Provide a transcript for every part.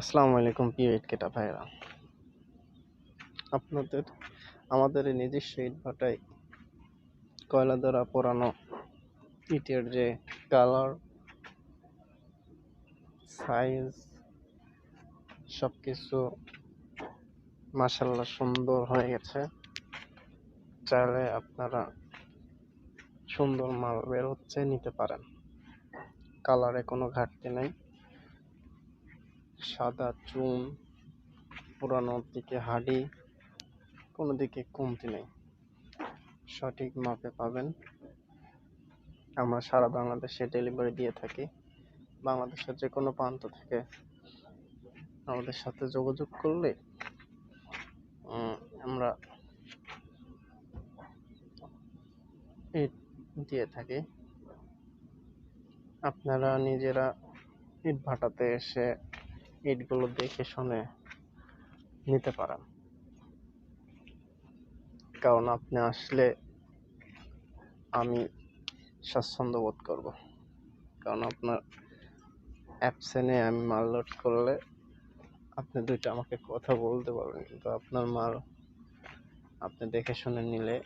আসসালামু আলাইকুম প্রিয় ইট কেটা ভাইরা। আপনাদের, আমাদের এই নিজস্ব ইট ভাটায় কয়লা দ্বারা পোড়ানো ইটের যে কালার, সাইজ সব কিছু মাসাল্লাহ সুন্দর হয়ে গেছে। চাইলে আপনারা সুন্দর মাল বের হচ্ছে, নিতে পারেন। কালারে কোনো ঘাটতি নেই। সাদা চুন পুরানোর দিকে হাডি, কোনো দিকে কমতি নেই। সঠিক মাপে পাবেন। আমরা সারা বাংলাদেশে ডেলিভারি দিয়ে থাকি। বাংলাদেশের যে কোনো প্রান্ত থেকে আমাদের সাথে যোগাযোগ করলে আমরা ইট দিয়ে থাকি। আপনারা নিজেরা ইট ভাটাতে এসে ইটগুলো দেখে শুনে নিতে পারেন। কারণ আপনি আসলে আমি স্বাচ্ছন্দ্য বোধ করব। কারণ আপনার অ্যাপসেনে আমি মাল লোড করলে আপনি দুইটা আমাকে কথা বলতে পারবেন, কিন্তু আপনার মাল আপনি দেখে শুনে নিলে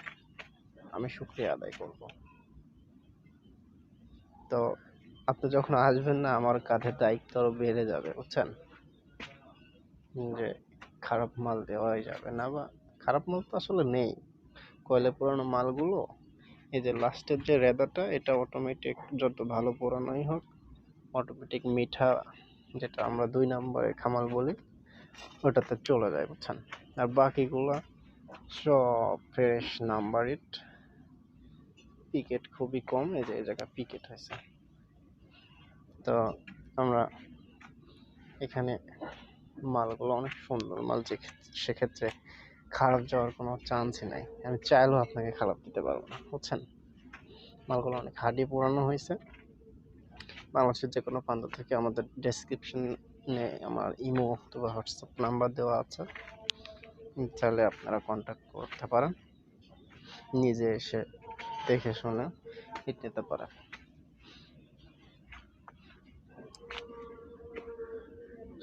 আমি শুক্রিয়া আদায় করব। তো আপনি যখন আসবেন না, আমার কাঁধের দায়িত্ব বেড়ে যাবে, বুঝছেন? যে খারাপ মাল দেওয়াই যাবে না বা খারাপ মাল তো আসলে নেই। কয়লা পুরানো মালগুলো, এই যে লাস্টের যে রেদাটা, এটা অটোমেটিক যত ভালো পুরানোই হোক অটোমেটিক মিঠা যেটা আমরা দুই নম্বরে খামাল বলি, ওটাতে চলে যায়, বুঝছেন? আর বাকিগুলা সব ফ্রেশ নাম্বার ইট পিকেট খুবই কম, এই যে এই জায়গায় পিকেট হয়েছে। তো আমরা এখানে মালগুলো অনেক সুন্দর মাল যে সেক্ষেত্রে খারাপ যাওয়ার কোনো চান্সই নাই। আমি চাইলেও আপনাকে খারাপ দিতে পারব না, বুঝছেন? মালগুলো অনেক হাডি পুরানো হয়েছে। বাংলাদেশের যে কোনো প্রান্ত থেকে আমাদের ডেসক্রিপশনে আমার ইমো অথবা হোয়াটসঅ্যাপ নাম্বার দেওয়া আছে। চাইলে আপনারা কন্ট্যাক্ট করতে পারেন। নিজে এসে দেখে শুনে নিতে পারেন।